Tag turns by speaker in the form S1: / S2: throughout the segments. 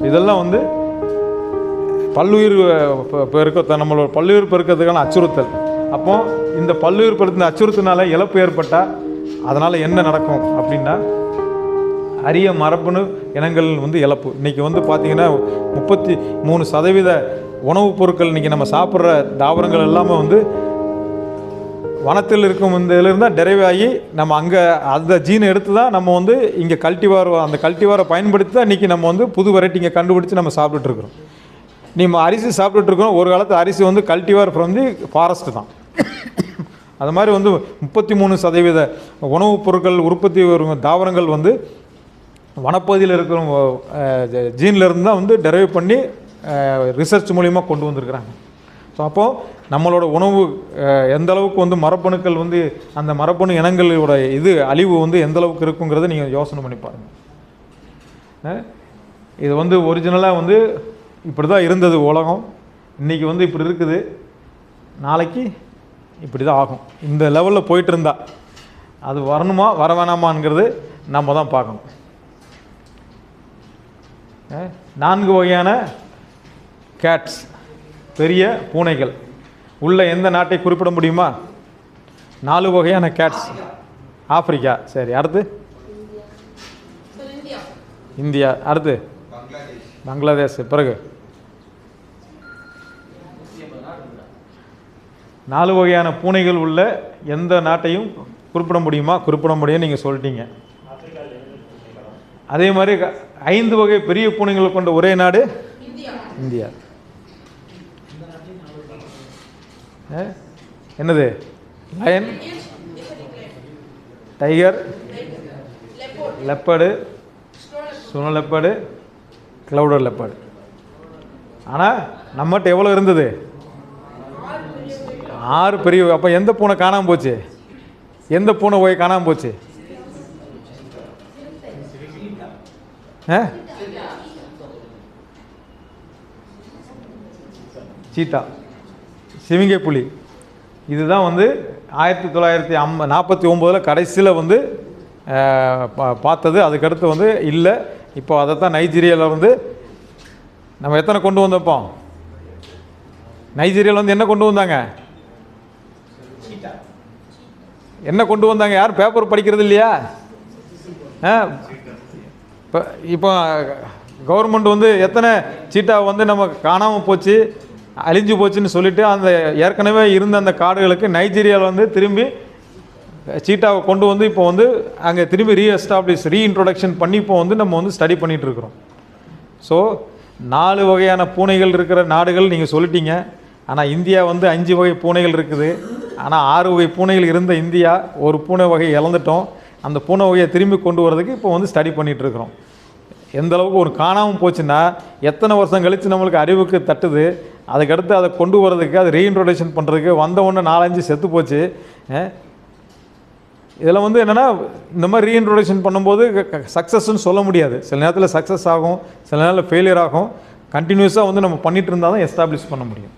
S1: இதெல்லாம் வந்து பல்லுயிர் பெ- பெருக்க நம்மளோட பல்லுயிர் பெருக்கிறதுக்கான அச்சுறுத்தல். அப்போ இந்த பல்லுயிர் பெருத்த அச்சுறுத்தினால இழப்பு ஏற்பட்டால் அதனால் என்ன நடக்கும் அப்படின்னா அரிய மரபணு இனங்கள் வந்து இழப்பு. இன்றைக்கி வந்து பார்த்திங்கன்னா முப்பத்தி மூணு சதவீத உணவுப் பொருட்கள் இன்றைக்கி நம்ம சாப்பிட்ற தாவரங்கள் எல்லாமே வந்து வனத்தில் இருக்கும் இந்த இதுலேருந்து தான் டெரைவ் ஆகி நம்ம அங்கே அந்த ஜீனை எடுத்து தான் நம்ம வந்து இங்கே கல்டிவார் அந்த கல்டிவாரை பயன்படுத்தி தான் இன்றைக்கி நம்ம வந்து புது வெரைட்டி இங்கே கண்டுபிடிச்சி நம்ம சாப்பிட்டுட்ருக்குறோம் நம்ம அரிசி சாப்பிட்டுட்ருக்கோம் ஒரு காலத்து அரிசி வந்து கல்டிவார் ஃப்ரம் தி ஃபாரஸ்ட்டு தான். அது மாதிரி வந்து முப்பத்தி மூணு சதவீத உணவுப் பொருட்கள் உற்பத்தி வரும் தாவரங்கள் வந்து வனப்பகுதியில் இருக்கிற ஜீன்லேருந்து தான் வந்து டெரைவ் பண்ணி ரிசர்ச் மூலிமா கொண்டு வந்திருக்கிறாங்க. ஸோ அப்போது நம்மளோட உணவு எந்தளவுக்கு எந்த அளவுக்கு வந்து மரப்பணுக்கள் வந்து அந்த மரபணு இனங்களோட இது அழிவு வந்து எந்த அளவுக்கு இருக்குங்கிறத நீங்கள் யோசனை பண்ணி பாருங்கள் இது வந்து ஒரிஜினலாக வந்து இப்படி தான் இருந்தது உலகம். இன்றைக்கி வந்து இப்படி இருக்குது. நாளைக்கு இப்படி தான் ஆகும். இந்த லெவலில் போயிட்டு இருந்தா அது வரணுமா வர வேணாமாங்கிறது நம்ம தான் பார்க்கணும். நான்கு வகையான கேட்ஸ் பெரிய பூனைகள். உள்ள எந்த நாட்டை குறிப்பிட முடியுமா? நாலு வகையான கேட்ஸ் ஆப்பிரிக்கா. சரி அடுத்து? இந்தியா. அடுத்து? பங்களாதேஷ். பிறகு? நாலு வகையான பூனைகள் உள்ள எந்த நாட்டையும் குறிப்பிட முடியுமா? குறிப்பிட முடியும் நீங்கள் சொல்லிட்டீங்க. அதே மாதிரி ஐந்து வகை பெரிய பூனைகளை கொண்ட ஒரே நாடு? இந்தியா? என்னது? லயன் டைகர் லெப்பர்டு சுன லெப்பர்டு க்ளவுடர் லெப்பர்டு ஆனால் நம்மகிட்ட எவ்வளோ இருந்தது? ஆறு பெரிய அப்போ எந்த பூனை காணாமல் போச்சு? எந்த பூனை போய் காணாமல் போச்சு? ஆ சீட்டா சிவிங்கை புலி. இதுதான் வந்து ஆயிரத்தி தொள்ளாயிரத்தி ஐம்ப நாற்பத்தி ஒம்போதில் கடைசியில் வந்து பா- பார்த்தது. அதுக்கடுத்து வந்து இல்லை. இப்போ அதைத்தான் நைஜீரியாவில் வந்து நம்ம எத்தனை கொண்டு வந்தப்போம் நைஜீரியாவில் வந்து என்ன கொண்டு வந்தாங்க? என்ன கொண்டு வந்தாங்க? யார் பேப்பர் படிக்கிறது இல்லையா? இப்போ இப்போ கவர்மெண்ட் வந்து எத்தனை சீட்டா வந்து நம்ம காணாமல் போச்சு? அழிஞ்சு போச்சுன்னு சொல்லிட்டு அந்த ஏற்கனவே இருந்த அந்த காடுகளுக்கு நைஜீரியாவில் வந்து திரும்பி சீட்டாவை கொண்டு வந்து இப்போ வந்து அங்கே திரும்பி ரீ ரீஎஸ்டாப்ளிஷ் ரீஇன்ட்ரொடக்ஷன் பண்ணி இப்போ வந்து நம்ம வந்து ஸ்டடி பண்ணிகிட்ருக்குறோம் ஸோ நாலு வகையான பூனைகள் இருக்கிற நாடுகள் நீங்கள் சொல்லிட்டீங்க. ஆனால் இந்தியா வந்து அஞ்சு வகை பூனைகள் இருக்குது. ஆனால் ஆறு வகை பூனைகள் இருந்த இந்தியா ஒரு பூனை வகை இழந்துட்டோம். அந்த பூனை வகையை திரும்பி கொண்டு வரதுக்கு இப்போ வந்து ஸ்டடி பண்ணிகிட்ருக்குறோம் எந்த அளவுக்கு ஒரு காணாமல் போச்சுன்னா எத்தனை வருஷம் கழித்து நம்மளுக்கு அறிவுக்கு தட்டுது? அதுக்கடுத்து அதை கொண்டு வரதுக்கு அதை ரீஇன்ட்ரோடக்ஷன் பண்ணுறதுக்கு வந்த நாலஞ்சு செத்து போச்சு. இதில் வந்து என்னென்னா இந்த மாதிரி ரீஇன்ட்ரோடக்ஷன் பண்ணும்போது சக்ஸஸ்ன்னு சொல்ல முடியாது. சில நேரத்தில் சக்ஸஸ் ஆகும் சில நேரத்தில் ஃபெயிலியர் ஆகும். கண்டினியூஸாக வந்து நம்ம பண்ணிகிட்டு இருந்தால் தான் எஸ்டாப்ளிஷ் பண்ண முடியும்.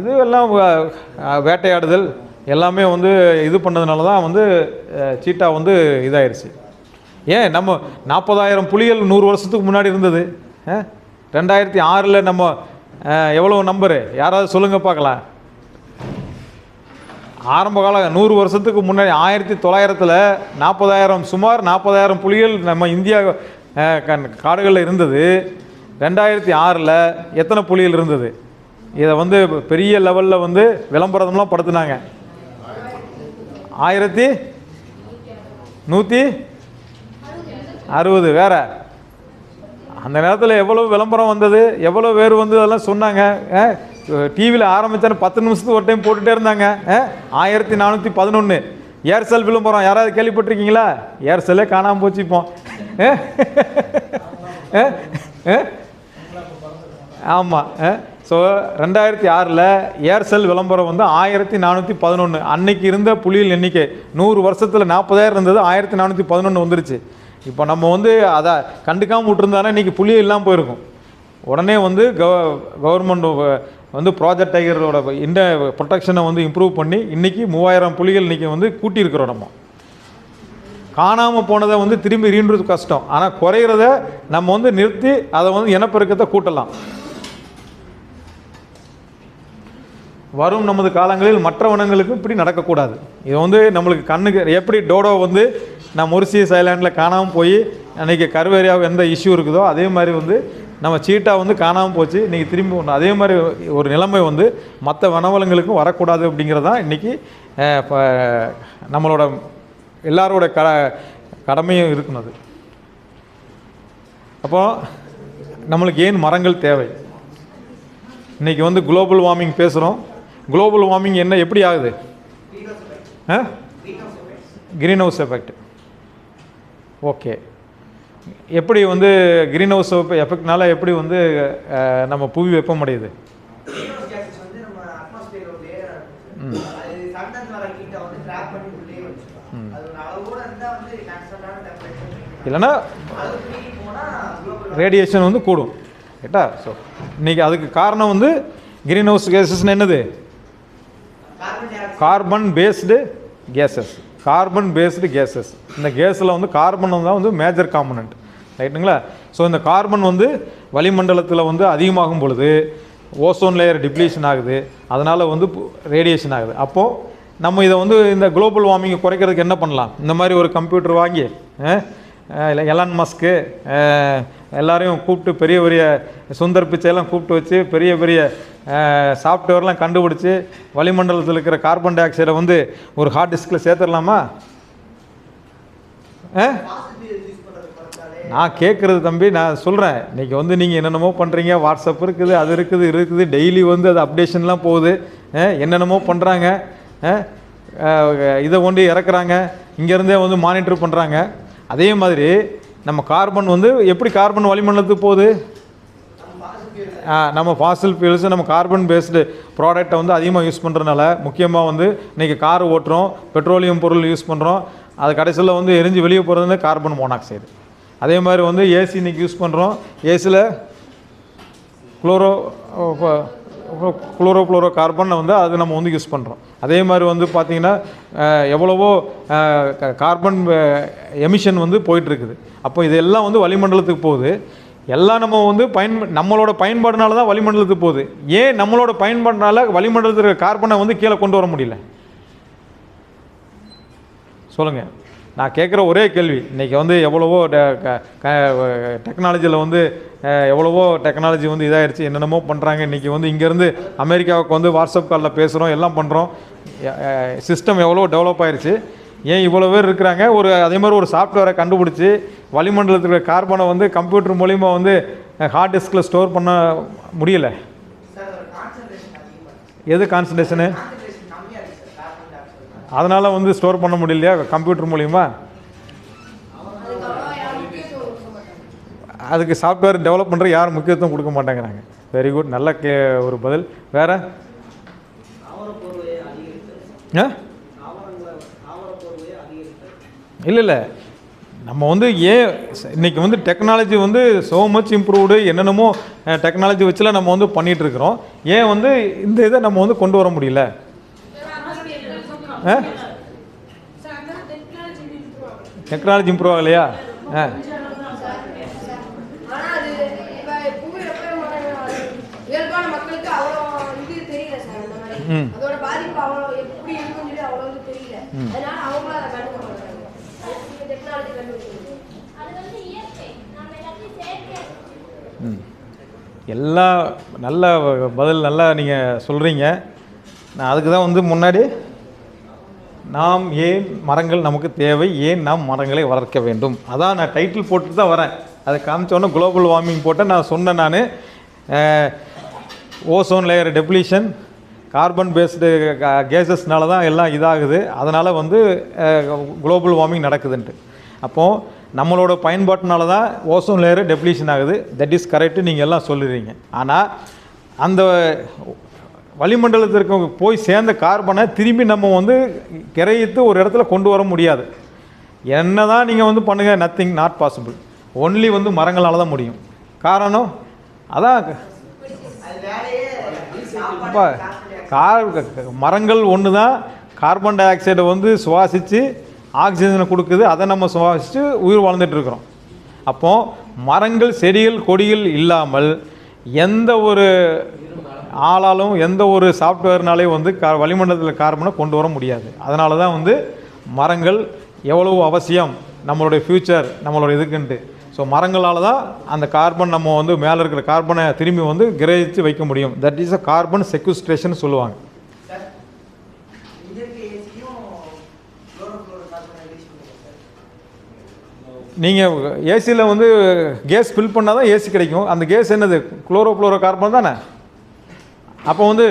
S1: இது எல்லாம் வேட்டையாடுதல் எல்லாமே வந்து இது பண்ணதுனால தான் வந்து சீட்டா வந்து இதாயிருச்சு. ஏன் நம்ம நாற்பதாயிரம் புலிகள் நூறு வருஷத்துக்கு முன்னாடி இருந்தது? ஆ? ரெண்டாயிரத்தி ஆறில் நம்ம எவ்வளோ நம்பரு? யாராவது சொல்லுங்கள் பார்க்கலாம். ஆரம்ப கால நூறு வருஷத்துக்கு முன்னாடி ஆயிரத்தி தொள்ளாயிரத்தில் நாற்பதாயிரம் சுமார் நாற்பதாயிரம் புலிகள் நம்ம இந்தியா காடுகளில் இருந்தது. ரெண்டாயிரத்தி ஆறில் எத்தனை புலிகள் இருந்தது? இதை வந்து பெரிய லெவலில் வந்து விளம்பரம்லாம் படுத்துனாங்க. ஆயிரத்தி நூற்றி அறுபது வேறு. அந்த நேரத்தில் எவ்வளோ விளம்பரம் வந்தது எவ்வளோ பேர் வந்து அதெல்லாம் சொன்னாங்க டிவியில் ஆரம்பித்தானே பத்து நிமிஷத்துக்கு ஒரு டைம் போட்டுகிட்டே இருந்தாங்க ஆயிரத்தி நானூற்றி பதினொன்று ஏர்செல் விளம்பரம் யாராவது கேள்விப்பட்டிருக்கீங்களா? ஏர்செல்லே காணாமல் போச்சு இப்போ. ஆமாம் ஸோ ரெண்டாயிரத்தி ஆறில் ஏர்செல் விளம்பரம் வந்து ஆயிரத்தி நானூற்றி பதினொன்று அன்னைக்கு இருந்த புலிகள் எண்ணிக்கை நூறு வருஷத்தில் நாற்பதாயிரம் இருந்தது ஆயிரத்தி நானூற்றி பதினொன்று வந்துருச்சு. இப்போ நம்ம வந்து அதை கண்டுக்காமல் விட்டுருந்தானே இன்றைக்கி புலியே இல்லாமல் போயிருக்கும். உடனே வந்து கவ கவர்மெண்ட் வந்து ப்ராஜெக்ட் டைகரோட இந்த ப்ரொடெக்ஷனை வந்து இம்ப்ரூவ் பண்ணி இன்றைக்கி மூவாயிரம் புலிகள் இன்றைக்கி வந்து கூட்டியிருக்கிறோம் நம்ம. காணாமல் போனதை வந்து திரும்பி ரீன்றது கஷ்டம். ஆனால் குறையிறத நம்ம வந்து நிறுத்தி அதை வந்து இனப்பெருக்கத்தை கூட்டலாம். வரும் நமது காலங்களில் மற்ற வனங்களுக்கு இப்படி நடக்கக்கூடாது. இது வந்து நம்மளுக்கு கண்ணுக்கு எப்படி டோடோ வந்து நான் மொரிசியஸ் ஐலாண்டில் காணாமல் போய் அன்றைக்கி கருவேரியாவுக்கு எந்த இஷ்யூ இருக்குதோ அதே மாதிரி வந்து நம்ம சீட்டாக வந்து காணாமல் போச்சு இன்றைக்கி திரும்பி ஒன்று அதே மாதிரி ஒரு நிலைமை வந்து மற்ற வனவளங்களுக்கும் வரக்கூடாது அப்படிங்கிறது தான் இன்றைக்கி நம்மளோட எல்லாரோட க கடமையும் இருக்குனது. அப்போ நம்மளுக்கு ஏன் மரங்கள் தேவை? இன்றைக்கி வந்து குளோபல் வார்மிங் பேசுகிறோம் குளோபல் வார்மிங் என்ன எப்படி ஆகுது? Ah green house effect okay எப்படி வந்து கிரீன் ஹவுஸ் எஃபெக்ட்னால எப்படி வந்து நம்ம புவி வெப்பமடையுது. இல்லைன்னா ரேடியேஷன் வந்து கூடும். ரைட்டா ஸோ இன்றைக்கி அதுக்கு காரணம் வந்து கிரீன் ஹவுஸ் கேசஸ்னு என்னது? Carbon based gases carbon based gases இந்த கேஸில் வந்து கார்பன் தான் வந்து மேஜர் காம்பனண்ட் ரைட்டுங்களா ஸோ இந்த கார்பன் வந்து வளிமண்டலத்தில் வந்து அதிகமாகும் பொழுது ஓசோன் லேயர் டிப்ளீஷன் ஆகுது. அதனால் வந்து ரேடியேஷன் ஆகுது. அப்போது நம்ம இதை வந்து இந்த குளோபல் வார்மிங்கை குறைக்கிறதுக்கு என்ன பண்ணலாம்? இந்த மாதிரி ஒரு கம்ப்யூட்டர் வாங்கி இல்லை எலான் மஸ்க்கு எல்லாரையும் கூப்பிட்டு பெரிய பெரிய சுந்தர் பிச்சையெல்லாம் கூப்பிட்டு வச்சு பெரிய பெரிய சாஃப்ட்வேர்லாம் கண்டுபிடிச்சி வளிமண்டலத்தில் இருக்கிற கார்பன் டை ஆக்சைடை வந்து ஒரு ஹார்ட் டிஸ்கில் சேர்த்துடலாமா? ஆ நான் கேட்குறது தம்பி நான் சொல்கிறேன் இன்றைக்கி வந்து நீங்கள் என்னென்னமோ பண்ணுறீங்க வாட்ஸ்அப் இருக்குது அது இருக்குது இருக்குது. டெய்லி வந்து அது அப்டேஷன்லாம் போகுது. என்னென்னமோ பண்ணுறாங்க இதை கொண்டு இறக்குறாங்க. இங்கேருந்தே வந்து மானிட்டர் பண்ணுறாங்க அதே மாதிரி நம்ம கார்பன் வந்து எப்படி கார்பன் வளிமண்டலத்துக்கு போகுது?
S2: நம்ம
S1: நம்ம ஃபாசில் ஃபியூல்ஸ் நம்ம கார்பன் பேஸ்டு ப்ராடக்ட்டை வந்து அதிகமாக யூஸ் பண்ணுறதுனால முக்கியமாக வந்து இன்றைக்கி கார் ஓட்டுறோம் பெட்ரோலியம் பொருள் யூஸ் பண்ணுறோம் அது கடைசியில் வந்து எரிஞ்சு வெளியே போகிறது வந்து கார்பன் மோனாக்சைடு அதே மாதிரி வந்து ஏசி இன்றைக்கி யூஸ் பண்ணுறோம் ஏசியில் குளோரோ குளோரோ குளோரோ கார்பன் வந்து அது நம்ம வந்து யூஸ் பண்ணுறோம் அதே மாதிரி வந்து பார்த்திங்கன்னா எவ்வளவோ க- கார்பன் எமிஷன் வந்து போயிட்டுருக்குது. அப்போ இதெல்லாம் வந்து வளிமண்டலத்துக்கு போகுது. எல்லாம் நம்ம வந்து பயன் நம்மளோட பயன்பாடுனால தான் வளிமண்டலத்துக்கு போகுது. ஏன் நம்மளோட பயன்பாடுனால வளிமண்டலத்தில் கார்பனை வந்து கீழே கொண்டு வர முடியல? சொல்லுங்கள் நான் கேட்குற ஒரே கேள்வி இன்றைக்கி வந்து எவ்வளவோ டெக்னாலஜியில் வந்து எவ்வளவோ டெக்னாலஜி வந்து இதாகிடுச்சு என்னென்னமோ பண்ணுறாங்க இன்றைக்கி வந்து இங்கேருந்து அமெரிக்காவுக்கு வந்து வாட்ஸ்அப் காலில் பேசுகிறோம் எல்லாம் பண்ணுறோம் சிஸ்டம் எவ்வளோ டெவலப் ஆயிருச்சு. ஏன் இவ்வளோ பேர் இருக்கிறாங்க? ஒரு அதே மாதிரி ஒரு சாஃப்ட்வேரை கண்டுபிடிச்சி வளிமண்டலத்தில் இருக்கிற கார்பனை வந்து கம்ப்யூட்டர் மூலிமா வந்து ஹார்ட் டிஸ்கில் ஸ்டோர் பண்ண முடியல. எது கான்சன்ட்ரேஷனு
S2: கான்சன்ட்ரேஷன் கம்மியாக இருக்கு சார் கார்பன் டை ஆக்சைடு
S1: அதனால் வந்து ஸ்டோர் பண்ண முடியலையா? கம்ப்யூட்டர் மூலிமா அதுக்கு சாஃப்ட்வேர் டெவலப் பண்ணுற யாரும் முக்கியத்துவம் கொடுக்க மாட்டேங்கிறாங்க. வெரி குட் நல்ல கே ஒரு பதில். வேறு? ஆ? இல்லை இல்லை. நம்ம வந்து ஏன் இன்றைக்கி வந்து டெக்னாலஜி வந்து ஸோ மச் இம்ப்ரூவ்டு என்னென்னமோ டெக்னாலஜி வச்சுலாம் நம்ம வந்து பண்ணிகிட்ருக்குறோம் ஏன் வந்து இந்த இதை நம்ம வந்து கொண்டு வர முடியல? டெக்னாலஜி இம்ப்ரூவ் ஆகலையா? ஆ.
S3: ஆனா அது இப்ப புவி வெப்பமயமான இயல்பான மக்களுக்கு அவ்வளோ இது தெரியல சார் அந்த மாதிரி.
S1: ம்.
S3: அதோட பாதிப்பு அவ்வளோ எப்படி இருக்குன்னு சொல்லி அவ்வளோ இது தெரியல. அதனால அவங்களும் அதை கண்டுக்க மாட்டாங்க டெக்னாலஜி கண்டுபிடிக்கிறது?
S4: அது வந்து இயற்கை. நம்ம எல்லாத்தையும் செயற்கையா
S1: ம். எல்லா நல்ல பதில் நல்லா நீங்கள் சொல்கிறீங்க நான் அதுக்கு தான் வந்து முன்னாடி நாம் ஏன் மரங்கள் நமக்கு தேவை? ஏன் நாம் மரங்களை வளர்க்க வேண்டும்? அதான் நான் டைட்டில் போட்டு தான் வரேன். அதை காமிச்சோன்னே குளோபல் வார்மிங் போட்டு நான் சொன்னேன் நான். Ozone layer depletion carbon based கேசஸ்னால தான் எல்லாம் இதாகுது. அதனால் வந்து குளோபல் வார்மிங் நடக்குதுன்ட்டு. அப்போது நம்மளோட பயன்பாட்டினால தான் ஓசோன் லேயர் டெப்ளிஷன் ஆகுது. தட் இஸ் கரெக்டு நீங்கள் எல்லாம் சொல்லுறீங்க. ஆனால் அந்த வளிமண்டலத்திற்கு போய் சேர்ந்த கார்பனை திரும்பி நம்ம வந்து கிரகித்து ஒரு இடத்துல கொண்டு வர முடியாது. என்ன தான் நீங்கள் வந்து பண்ணுங்கள் நத்திங் நாட் பாசிபிள் ஒன்லி வந்து மரங்களால் தான் முடியும். காரணம் அதான் இப்போ கார் மரங்கள் ஒன்று தான் கார்பன் டை ஆக்சைடை வந்து சுவாசித்து ஆக்சிஜனை கொடுக்குது அதை நம்ம சுவாசித்து உயிர் வாழ்ந்துட்டுருக்குறோம் இருக்கிறோம். மரங்கள் செடிகள் கொடிகள் இல்லாமல் எந்த ஒரு ஆளாலும் எந்த ஒரு சாஃப்ட்வேர்னாலே வந்து கா வளிமண்டலத்தில் கார்பனை கொண்டு வர முடியாது. அதனால தான் வந்து மரங்கள் எவ்வளவு அவசியம் நம்மளுடைய ஃப்யூச்சர் நம்மளோட இதுக்குன்ட்டு. ஸோ மரங்களால் தான் அந்த கார்பன் நம்ம வந்து மேலே இருக்கிற கார்பனை திரும்பி வந்து கிரகித்து வைக்க முடியும். That is a carbon sequestration சொல்லுவாங்க. நீங்கள் ஏசியில் வந்து கேஸ் ஃபில் பண்ணால் தான் ஏசி கிடைக்கும். அந்த கேஸ் என்னது? குளோரோ ஃப்ளோரோ கார்பன் தானே? அப்போ வந்து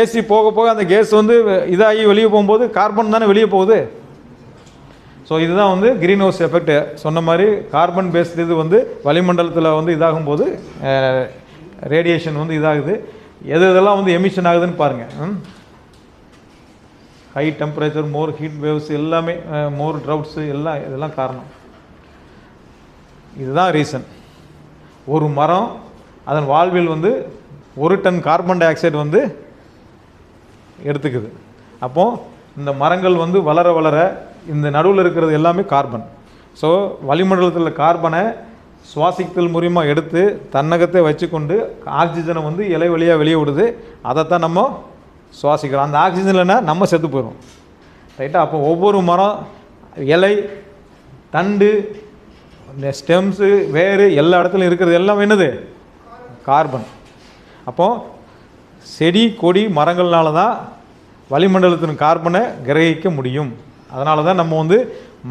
S1: ஏசி போக போக அந்த கேஸ் வந்து இதாகி வெளியே போகும்போது கார்பன் தானே வெளியே போகுது? ஸோ இதுதான் வந்து க்ரீன் ஹவுஸ் எஃபெக்ட் சொன்ன மாதிரி கார்பன் பேஸ்டு இது வந்து வளிமண்டலத்தில் வந்து இதாகும்போது ரேடியேஷன் வந்து இதாகுது. எது இதெல்லாம் வந்து எமிஷன் ஆகுதுன்னு பாருங்கள் high temperature more heat waves எல்லாமே மோர் ட்ரவுட்ஸு எல்லாம் இதெல்லாம் காரணம். இதுதான் ரீசன் ஒரு மரம் அதன் வாழ்வில் வந்து ஒரு டன் கார்பன் டை ஆக்சைடு வந்து எடுத்துக்குது. அப்போது இந்த மரங்கள் வந்து வளர வளர இந்த நடுவில் இருக்கிறது எல்லாமே கார்பன் ஸோ வளிமண்டலத்தில் கார்பனை சுவாசித்தல் மூலியமாக எடுத்து தன்னகத்தை வச்சுக்கொண்டு ஆக்சிஜனை வந்து இலை வழியாக வெளியே விடுது. அதைத்தான் நம்ம சுவாசிக்கிறோம். அந்த ஆக்சிஜன் இல்லைன்னா நம்ம செத்து போயிடும் ரைட்டா அப்போ ஒவ்வொரு மரம் இலை தண்டு இந்த ஸ்டெம்ஸு வேறு எல்லா இடத்துலையும் இருக்கிறது எல்லாம் என்னது? கார்பன் அப்போது செடி கொடி மரங்கள்னால தான் வளிமண்டலத்தின் கார்பனை கிரகிக்க முடியும். அதனால தான் நம்ம வந்து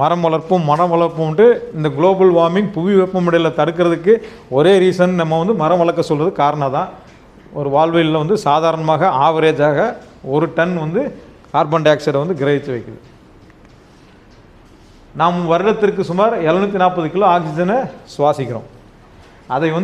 S1: மரம் வளர்ப்பும் மரம் வளர்ப்பும்ட்டு இந்த குளோபல் வார்மிங் புவி வெப்பமடையில் தடுக்கிறதுக்கு ஒரே ரீசன் நம்ம வந்து மரம் வளர்க்க சொல்கிறது காரணம் தான் ஒரு வாழ்வியலில் வந்து சாதாரணமாக ஆவரேஜாக ஒரு டன் வந்து கார்பன் டை ஆக்சைடை வந்து கிரகித்து வைக்குது. நாம் வருடத்திற்கு சுமார் எழுநூற்றி நாற்பது கிலோ ஆக்சிஜனை சுவாசிக்கிறோம். அதை வந்து